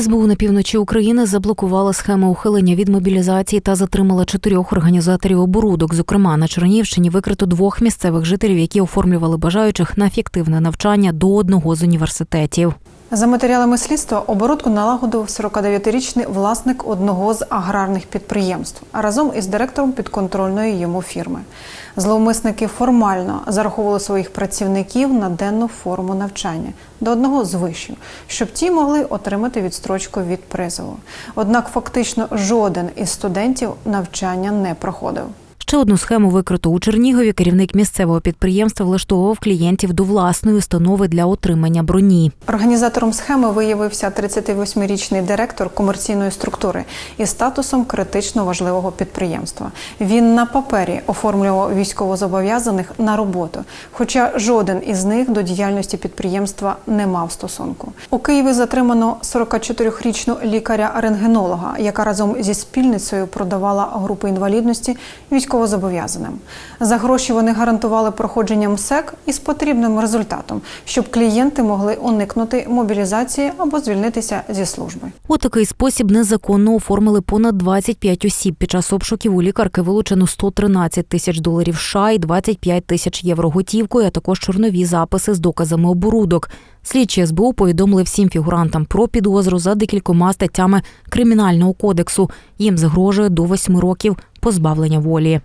СБУ на півночі України заблокувала схему ухилення від мобілізації та затримала чотирьох організаторів оборудок. Зокрема, на Чернігівщині викрито двох місцевих жителів, які оформлювали бажаючих на фіктивне навчання до одного з університетів. За матеріалами слідства оборудку налагодив 49-річний власник одного з аграрних підприємств разом із директором підконтрольної йому фірми. Зловмисники формально зараховували своїх працівників на денну форму навчання до одного з вишів, щоб ті могли отримати відстрочку від призову. Однак фактично жоден із студентів навчання не проходив. Ще одну схему викрито у Чернігові. Керівник місцевого підприємства влаштовував клієнтів до власної установи для отримання броні. Організатором схеми виявився 38-річний директор комерційної структури із статусом критично важливого підприємства. Він на папері оформлював військовозобов'язаних на роботу, хоча жоден із них до діяльності підприємства не мав стосунку. У Києві затримано 44-річну лікаря-рентгенолога, яка разом зі спільницею продавала групи інвалідності військовозобов'язаним. За гроші вони гарантували проходження МСЕК із потрібним результатом, щоб клієнти могли уникнути мобілізації або звільнитися зі служби. У такий спосіб незаконно оформили понад 25 осіб. Під час обшуків у лікарки вилучено 113 тисяч доларів США і 25 тисяч євро готівкою, а також чорнові записи з доказами оборудок. Слідчі СБУ повідомили всім фігурантам про підозру за декількома статтями кримінального кодексу. Їм загрожує до восьми років позбавлення волі.